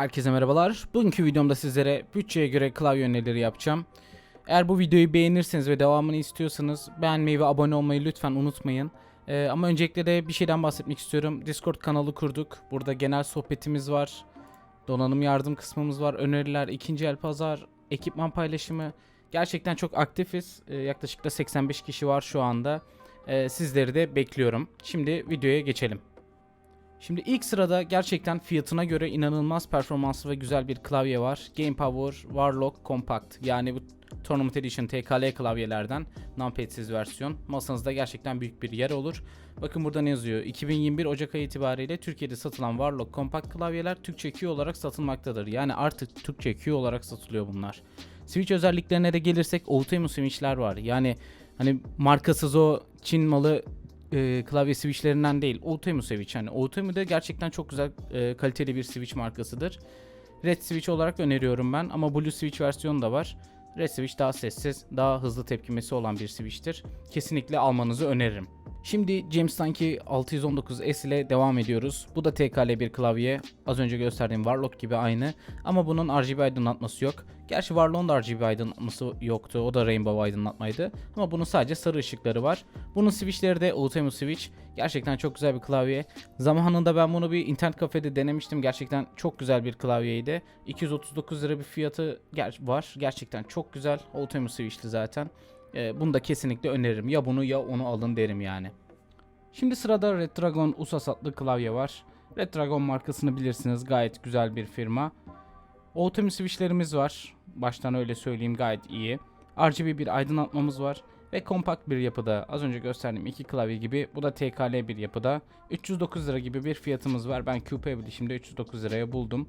Herkese merhabalar. Bugünkü videomda sizlere bütçeye göre klavye önerileri yapacağım. Eğer bu videoyu beğenirseniz ve devamını istiyorsanız beğenmeyi ve abone olmayı lütfen unutmayın. Ee, ama öncelikle de bir şeyden bahsetmek istiyorum. Discord kanalı kurduk. Burada genel sohbetimiz var. Donanım yardım kısmımız var. Öneriler, ikinci el pazar, ekipman paylaşımı. Gerçekten çok aktifiz. Ee, yaklaşık da 85 kişi var şu anda. Ee, sizleri de bekliyorum. Şimdi videoya geçelim. Şimdi ilk sırada gerçekten fiyatına göre inanılmaz performanslı ve güzel bir klavye var. Game Power Warlock Compact. Yani bu Tournament Edition TKL klavyelerden numpadsiz versiyon. Masanızda gerçekten büyük bir yer olur. Bakın burada ne yazıyor? 2021 Ocak ayı itibariyle Türkiye'de satılan Warlock Compact klavyeler Türkçe Q olarak satılmaktadır. Yani artık Türkçe Q olarak satılıyor bunlar. Switch özelliklerine de gelirsek Ultimo switchler var. Yani hani markasız o Çin malı e, klavye switchlerinden değil. Ultimo switch. Yani Ultimo da gerçekten çok güzel e, kaliteli bir switch markasıdır. Red switch olarak öneriyorum ben ama Blue switch versiyonu da var. Red switch daha sessiz, daha hızlı tepkimesi olan bir switch'tir. Kesinlikle almanızı öneririm. Şimdi James Tanki 619S ile devam ediyoruz. Bu da TKL bir klavye. Az önce gösterdiğim Warlock gibi aynı. Ama bunun RGB aydınlatması yok. Gerçi Warlock'un da RGB aydınlatması yoktu. O da Rainbow aydınlatmaydı. Ama bunun sadece sarı ışıkları var. Bunun switchleri de Ultimate Switch. Gerçekten çok güzel bir klavye. Zamanında ben bunu bir internet kafede denemiştim. Gerçekten çok güzel bir klavyeydi. 239 lira bir fiyatı var. Gerçekten çok güzel. Ultimate Switch'li zaten. Ee, bunu da kesinlikle öneririm. Ya bunu ya onu alın derim yani. Şimdi sırada Red Dragon USAS adlı klavye var. Red Dragon markasını bilirsiniz. Gayet güzel bir firma. Ultimate switchlerimiz var. Baştan öyle söyleyeyim gayet iyi. RGB bir aydınlatmamız var. Ve kompakt bir yapıda. Az önce gösterdiğim iki klavye gibi. Bu da TKL bir yapıda. 309 lira gibi bir fiyatımız var. Ben QP şimdi 309 liraya buldum.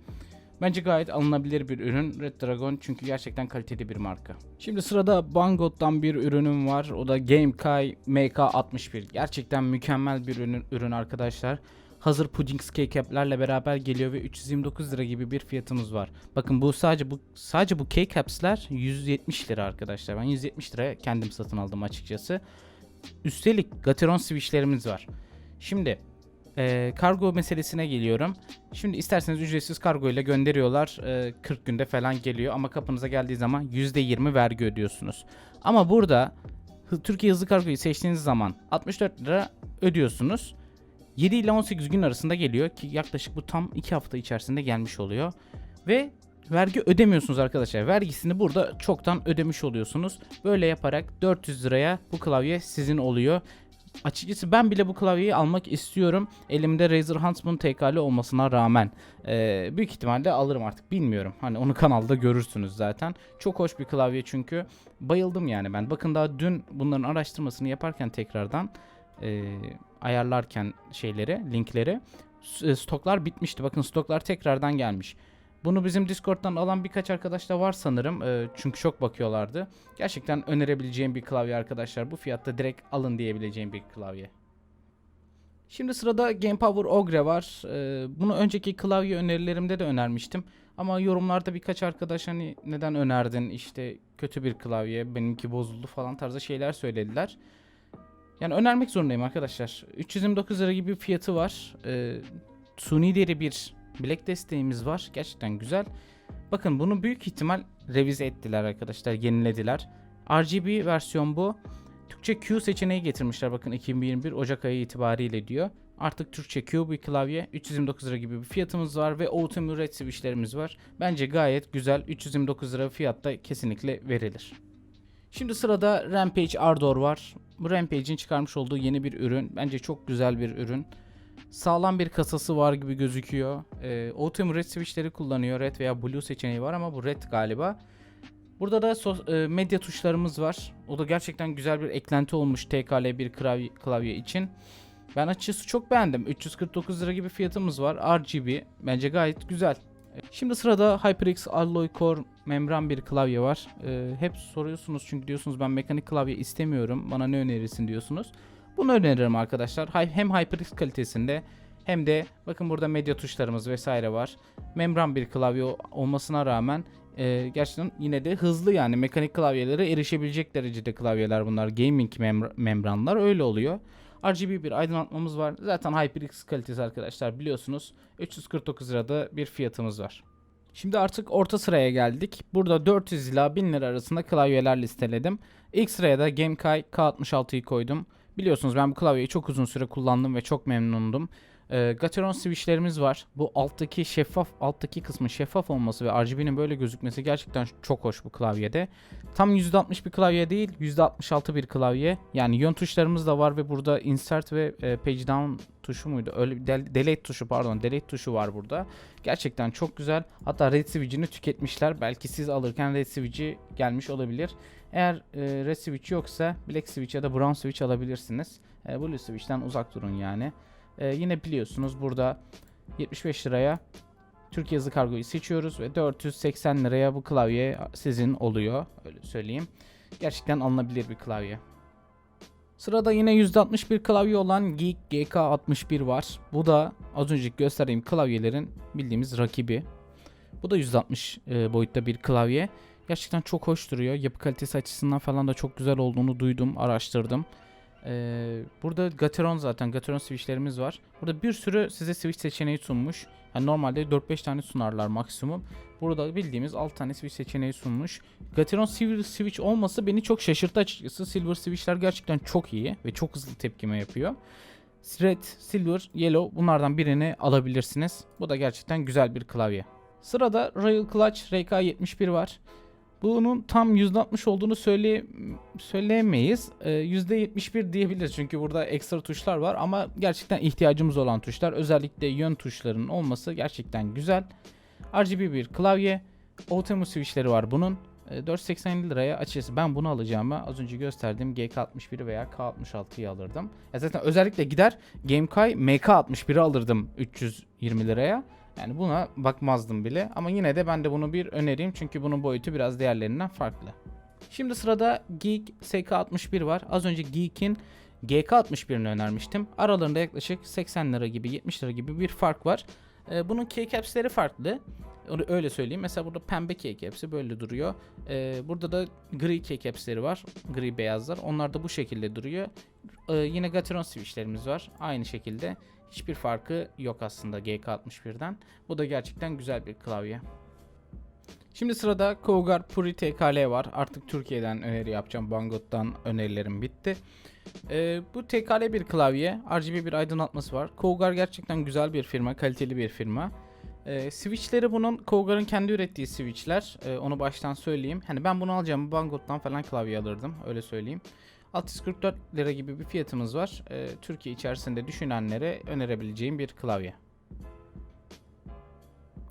Bence gayet alınabilir bir ürün Red Dragon çünkü gerçekten kaliteli bir marka. Şimdi sırada Banggood'dan bir ürünüm var. O da Gamekai MK61. Gerçekten mükemmel bir ürün, ürün arkadaşlar. Hazır pudding keycap'lerle beraber geliyor ve 329 lira gibi bir fiyatımız var. Bakın bu sadece bu sadece bu keycaps'ler 170 lira arkadaşlar. Ben 170 liraya kendim satın aldım açıkçası. Üstelik Gateron switchlerimiz var. Şimdi e, kargo meselesine geliyorum. Şimdi isterseniz ücretsiz kargo ile gönderiyorlar. E, 40 günde falan geliyor ama kapınıza geldiği zaman %20 vergi ödüyorsunuz. Ama burada Türkiye hızlı kargoyu seçtiğiniz zaman 64 lira ödüyorsunuz. 7 ile 18 gün arasında geliyor ki yaklaşık bu tam 2 hafta içerisinde gelmiş oluyor. Ve vergi ödemiyorsunuz arkadaşlar. Vergisini burada çoktan ödemiş oluyorsunuz. Böyle yaparak 400 liraya bu klavye sizin oluyor. Açıkçası ben bile bu klavyeyi almak istiyorum. Elimde Razer Huntsman TK'li olmasına rağmen. Ee, büyük ihtimalle alırım artık bilmiyorum. Hani onu kanalda görürsünüz zaten. Çok hoş bir klavye çünkü. Bayıldım yani ben. Bakın daha dün bunların araştırmasını yaparken tekrardan e, ayarlarken şeyleri, linkleri s- stoklar bitmişti. Bakın stoklar tekrardan gelmiş. Bunu bizim Discord'dan alan birkaç arkadaş da var sanırım. Ee, çünkü çok bakıyorlardı. Gerçekten önerebileceğim bir klavye arkadaşlar. Bu fiyatta direkt alın diyebileceğim bir klavye. Şimdi sırada Game Power Ogre var. Ee, bunu önceki klavye önerilerimde de önermiştim. Ama yorumlarda birkaç arkadaş hani neden önerdin işte kötü bir klavye benimki bozuldu falan tarzı şeyler söylediler. Yani önermek zorundayım arkadaşlar. 329 lira gibi bir fiyatı var. Ee, suni deri bir bilek desteğimiz var. Gerçekten güzel. Bakın bunu büyük ihtimal revize ettiler arkadaşlar. Yenilediler. RGB versiyon bu. Türkçe Q seçeneği getirmişler. Bakın 2021 Ocak ayı itibariyle diyor. Artık Türkçe Q bir klavye. 329 lira gibi bir fiyatımız var ve Ultimate Red switchlerimiz var. Bence gayet güzel. 329 lira fiyatta kesinlikle verilir. Şimdi sırada Rampage Ardor var. Bu Rampage'in çıkarmış olduğu yeni bir ürün. Bence çok güzel bir ürün. Sağlam bir kasası var gibi gözüküyor. Ee, Ultimate Red switchleri kullanıyor. Red veya Blue seçeneği var ama bu Red galiba. Burada da sos- e, medya tuşlarımız var. O da gerçekten güzel bir eklenti olmuş TKL bir klavye, klavye için. Ben açıkçası çok beğendim. 349 lira gibi fiyatımız var. RGB bence gayet güzel. Şimdi sırada HyperX Alloy Core membran bir klavye var. Ee, hep soruyorsunuz çünkü diyorsunuz ben mekanik klavye istemiyorum. Bana ne önerirsin diyorsunuz. Bunu öneririm arkadaşlar. Hem HyperX kalitesinde hem de bakın burada medya tuşlarımız vesaire var. Membran bir klavye olmasına rağmen e, gerçekten yine de hızlı yani mekanik klavyelere erişebilecek derecede klavyeler bunlar. Gaming membr- membranlar öyle oluyor. RGB bir aydınlatmamız var. Zaten HyperX kalitesi arkadaşlar biliyorsunuz. 349 lirada bir fiyatımız var. Şimdi artık orta sıraya geldik. Burada 400 ila 1000 lira arasında klavyeler listeledim. İlk sıraya da Gamekay K66'yı koydum. Biliyorsunuz ben bu klavyeyi çok uzun süre kullandım ve çok memnundum. Ee, Gateron switchlerimiz var. Bu alttaki şeffaf, alttaki kısmın şeffaf olması ve RGB'nin böyle gözükmesi gerçekten çok hoş bu klavyede. Tam %60 bir klavye değil, %66 bir klavye. Yani yön tuşlarımız da var ve burada insert ve e, page down tuşu muydu? Öyle del- delete tuşu pardon, delete tuşu var burada. Gerçekten çok güzel. Hatta red switch'ini tüketmişler. Belki siz alırken red switch'i gelmiş olabilir. Eğer e, red switch yoksa black switch ya da brown switch alabilirsiniz. E, blue switch'ten uzak durun yani. E, yine biliyorsunuz burada 75 liraya Türkiye hızlı kargoyu seçiyoruz ve 480 liraya bu klavye sizin oluyor. Öyle söyleyeyim. Gerçekten alınabilir bir klavye. Sırada yine %61 klavye olan Geek GK61 var. Bu da az önceki gösterdiğim klavyelerin bildiğimiz rakibi. Bu da 160 e, boyutta bir klavye. Gerçekten çok hoş duruyor. Yapı kalitesi açısından falan da çok güzel olduğunu duydum, araştırdım. Ee, burada Gateron zaten Gateron switchlerimiz var. Burada bir sürü size switch seçeneği sunmuş. Yani normalde 4-5 tane sunarlar maksimum. Burada bildiğimiz 6 tane switch seçeneği sunmuş. Gateron Silver Switch olması beni çok şaşırttı açıkçası. Silver Switch'ler gerçekten çok iyi ve çok hızlı tepkime yapıyor. Red, Silver, Yellow bunlardan birini alabilirsiniz. Bu da gerçekten güzel bir klavye. Sırada Royal Clutch RK71 var. Bunun tam %60 olduğunu söyle söyleyemeyiz. Ee, %71 diyebiliriz çünkü burada ekstra tuşlar var ama gerçekten ihtiyacımız olan tuşlar. Özellikle yön tuşlarının olması gerçekten güzel. RGB bir klavye. Ultimo switchleri var bunun. Ee, 480 liraya açıkçası ben bunu alacağıma az önce gösterdiğim GK61 veya K66'yı alırdım. Ya zaten özellikle gider Gamekay MK61'i alırdım 320 liraya. Yani buna bakmazdım bile ama yine de ben de bunu bir önereyim çünkü bunun boyutu biraz diğerlerinden farklı. Şimdi sırada Geek SK61 var. Az önce Geek'in GK61'ini önermiştim. Aralarında yaklaşık 80 lira gibi 70 lira gibi bir fark var. Ee, bunun keycaps'leri farklı. Onu öyle söyleyeyim. Mesela burada pembe keycaps'i böyle duruyor. Ee, burada da gri keycaps'leri var. Gri beyazlar. Onlar da bu şekilde duruyor. Ee, yine Gateron switch'lerimiz var. Aynı şekilde. Hiçbir farkı yok aslında GK61'den. Bu da gerçekten güzel bir klavye. Şimdi sırada Cougar Puri TKL var. Artık Türkiye'den öneri yapacağım. Banggood'dan önerilerim bitti. Ee, bu TKL bir klavye. RGB bir aydınlatması var. Cougar gerçekten güzel bir firma. Kaliteli bir firma. Ee, switchleri bunun Cougar'ın kendi ürettiği switchler. Ee, onu baştan söyleyeyim. Hani ben bunu alacağım Banggood'dan falan klavye alırdım. Öyle söyleyeyim. 644 lira gibi bir fiyatımız var. Ee, Türkiye içerisinde düşünenlere önerebileceğim bir klavye.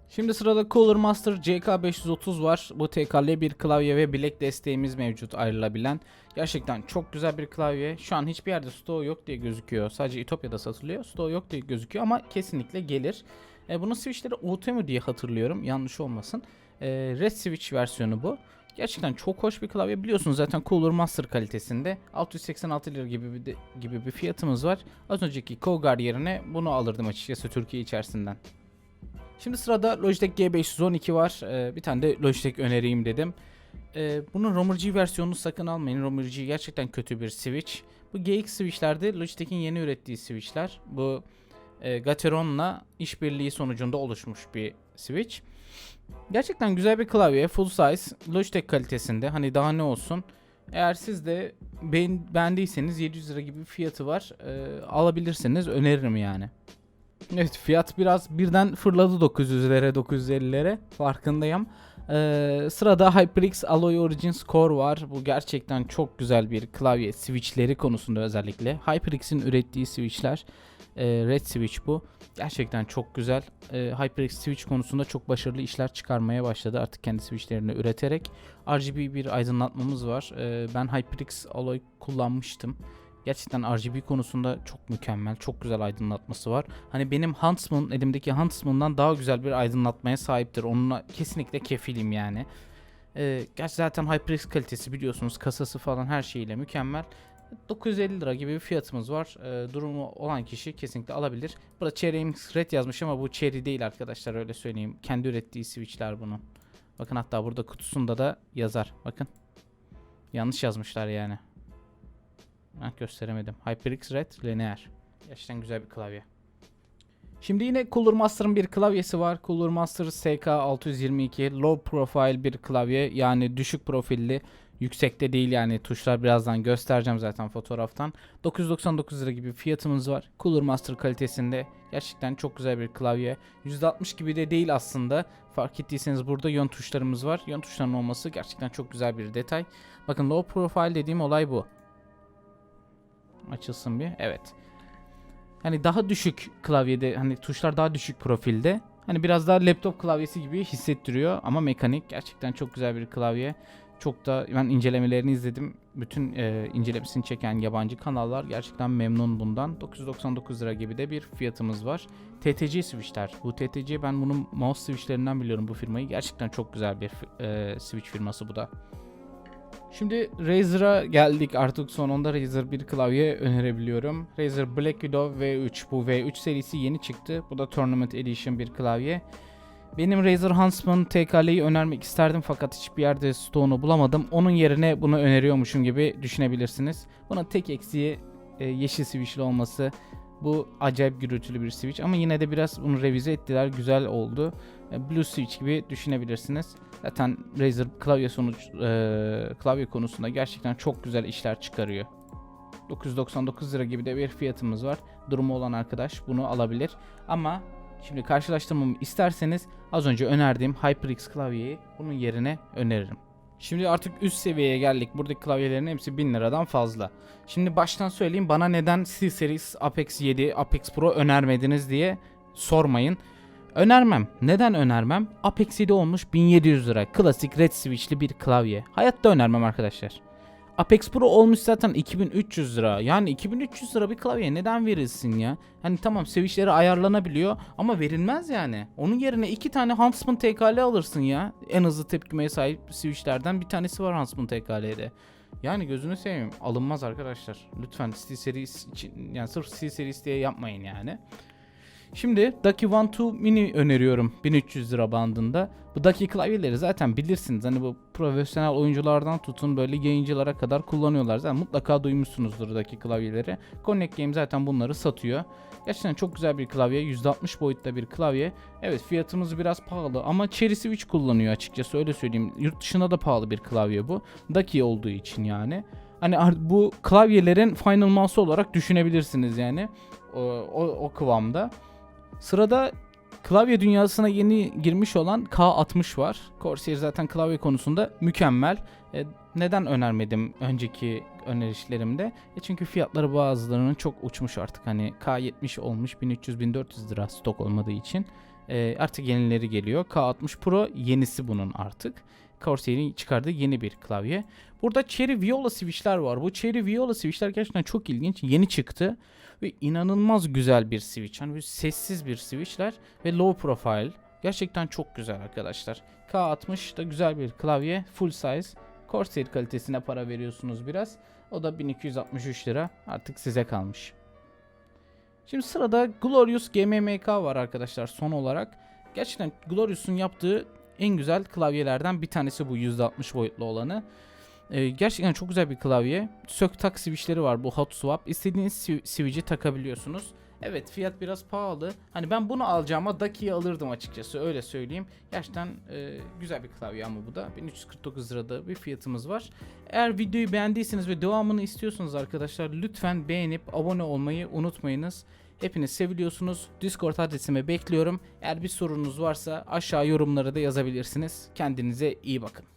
Şimdi sırada Cooler Master CK530 var. Bu TKL bir klavye ve bilek desteğimiz mevcut ayrılabilen. Gerçekten çok güzel bir klavye. Şu an hiçbir yerde stoğu yok diye gözüküyor. Sadece Ütopya'da satılıyor. Stoğu yok diye gözüküyor ama kesinlikle gelir. E, bunun switchleri Ultimo diye hatırlıyorum. Yanlış olmasın. E, Red Switch versiyonu bu. Gerçekten çok hoş bir klavye. Biliyorsunuz zaten Cooler Master kalitesinde 686 lira gibi bir de, gibi bir fiyatımız var. Az önceki Cougar yerine bunu alırdım açıkçası Türkiye içerisinden. Şimdi sırada Logitech G512 var. Ee, bir tane de Logitech önereyim dedim. Ee, bunun Romer versiyonunu sakın almayın. Romer gerçekten kötü bir switch. Bu GX switchlerde Logitech'in yeni ürettiği switchler. Bu e, Gateron'la işbirliği sonucunda oluşmuş bir switch. Gerçekten güzel bir klavye. Full size. Logitech kalitesinde. Hani daha ne olsun. Eğer siz de beğen, beğendiyseniz 700 lira gibi fiyatı var. Ee, alabilirsiniz. Öneririm yani. Evet fiyat biraz birden fırladı 900'lere 950'lere farkındayım. Ee, sırada HyperX Alloy Origins Core var. Bu gerçekten çok güzel bir klavye switchleri konusunda özellikle. HyperX'in ürettiği switchler. E, Red Switch bu. Gerçekten çok güzel. E, HyperX Switch konusunda çok başarılı işler çıkarmaya başladı artık kendi switchlerini üreterek. RGB bir aydınlatmamız var. E, ben HyperX Alloy kullanmıştım. Gerçekten RGB konusunda çok mükemmel, çok güzel aydınlatması var. Hani benim Huntsman, elimdeki Huntsman'dan daha güzel bir aydınlatmaya sahiptir. Onunla kesinlikle kefilim yani. Ee, gerçi zaten HyperX kalitesi biliyorsunuz kasası falan her şeyiyle mükemmel. 950 lira gibi bir fiyatımız var. Ee, durumu olan kişi kesinlikle alabilir. Burada Cherry MX Red yazmış ama bu Cherry değil arkadaşlar öyle söyleyeyim. Kendi ürettiği switchler bunun. Bakın hatta burada kutusunda da yazar. Bakın. Yanlış yazmışlar yani. Ben gösteremedim. HyperX Red Linear. Gerçekten güzel bir klavye. Şimdi yine Cooler Master'ın bir klavyesi var. Cooler Master SK622 low profile bir klavye yani düşük profilli. Yüksekte değil yani tuşlar birazdan göstereceğim zaten fotoğraftan. 999 lira gibi fiyatımız var. Cooler Master kalitesinde gerçekten çok güzel bir klavye. %60 gibi de değil aslında. Fark ettiyseniz burada yön tuşlarımız var. Yön tuşlarının olması gerçekten çok güzel bir detay. Bakın low profile dediğim olay bu. Açılsın bir. Evet. Hani daha düşük klavyede hani tuşlar daha düşük profilde. Hani biraz daha laptop klavyesi gibi hissettiriyor ama mekanik gerçekten çok güzel bir klavye. Çok da ben incelemelerini izledim. Bütün e, incelemesini çeken yabancı kanallar gerçekten memnun bundan. 999 lira gibi de bir fiyatımız var. TTC switchler. Bu TTC ben bunun mouse switchlerinden biliyorum bu firmayı. Gerçekten çok güzel bir e, switch firması bu da. Şimdi Razer'a geldik artık sonunda Razer bir klavye önerebiliyorum. Razer Black Widow V3 bu V3 serisi yeni çıktı. Bu da Tournament Edition bir klavye. Benim Razer Huntsman TKL'yi önermek isterdim fakat hiçbir yerde stoğunu bulamadım. Onun yerine bunu öneriyormuşum gibi düşünebilirsiniz. Buna tek eksiği e, yeşil switchli olması. Bu acayip gürültülü bir switch ama yine de biraz bunu revize ettiler. Güzel oldu. E, Blue switch gibi düşünebilirsiniz. Zaten Razer klavye sonuç e, klavye konusunda gerçekten çok güzel işler çıkarıyor. 999 lira gibi de bir fiyatımız var. Durumu olan arkadaş bunu alabilir. Ama şimdi karşılaştırmamı isterseniz az önce önerdiğim HyperX klavyeyi bunun yerine öneririm. Şimdi artık üst seviyeye geldik. Buradaki klavyelerin hepsi 1000 liradan fazla. Şimdi baştan söyleyeyim bana neden C-Series Apex 7, Apex Pro önermediniz diye sormayın. Önermem. Neden önermem? Apex 7 olmuş 1700 lira. Klasik red switch'li bir klavye. Hayatta önermem arkadaşlar. Apex Pro olmuş zaten 2300 lira. Yani 2300 lira bir klavye neden verilsin ya? Hani tamam switchleri ayarlanabiliyor ama verilmez yani. Onun yerine iki tane Huntsman TKL alırsın ya. En hızlı tepkimeye sahip switchlerden bir tanesi var Huntsman TKL'de. Yani gözünü seveyim alınmaz arkadaşlar. Lütfen C serisi için yani sırf C serisi diye yapmayın yani. Şimdi Ducky One 2 Mini öneriyorum 1300 lira bandında. Bu Ducky klavyeleri zaten bilirsiniz. Hani bu profesyonel oyunculardan tutun böyle yayıncılara kadar kullanıyorlar. Zaten mutlaka duymuşsunuzdur Ducky klavyeleri. Connect Game zaten bunları satıyor. Gerçekten çok güzel bir klavye. %60 boyutta bir klavye. Evet fiyatımız biraz pahalı ama Cherry Switch kullanıyor açıkçası öyle söyleyeyim. Yurt dışında da pahalı bir klavye bu. Ducky olduğu için yani. Hani bu klavyelerin final mouse olarak düşünebilirsiniz yani. O, o, o kıvamda. Sırada klavye dünyasına yeni girmiş olan K60 var. Corsair zaten klavye konusunda mükemmel. E, neden önermedim önceki önerişlerimde? E çünkü fiyatları bazılarının çok uçmuş artık. Hani K70 olmuş 1300-1400 lira stok olmadığı için. E, artık yenileri geliyor. K60 Pro yenisi bunun artık. Corsair'in çıkardığı yeni bir klavye. Burada Cherry Viola switchler var. Bu Cherry Viola switchler gerçekten çok ilginç. Yeni çıktı ve inanılmaz güzel bir switch. Hani böyle sessiz bir switchler ve low profile. Gerçekten çok güzel arkadaşlar. K60 da güzel bir klavye. Full size. Corsair kalitesine para veriyorsunuz biraz. O da 1263 lira. Artık size kalmış. Şimdi sırada Glorious GMMK var arkadaşlar son olarak. Gerçekten Glorious'un yaptığı en güzel klavyelerden bir tanesi bu %60 boyutlu olanı. Ee, gerçekten çok güzel bir klavye. Sök tak switchleri var bu hot swap. İstediğiniz switch'i takabiliyorsunuz. Evet fiyat biraz pahalı. Hani ben bunu alacağıma Daki'yi alırdım açıkçası öyle söyleyeyim. Gerçekten e, güzel bir klavye ama bu da 1349 lirada bir fiyatımız var. Eğer videoyu beğendiyseniz ve devamını istiyorsanız arkadaşlar lütfen beğenip abone olmayı unutmayınız. Hepiniz seviliyorsunuz. Discord adresime bekliyorum. Eğer bir sorunuz varsa aşağı yorumlara da yazabilirsiniz. Kendinize iyi bakın.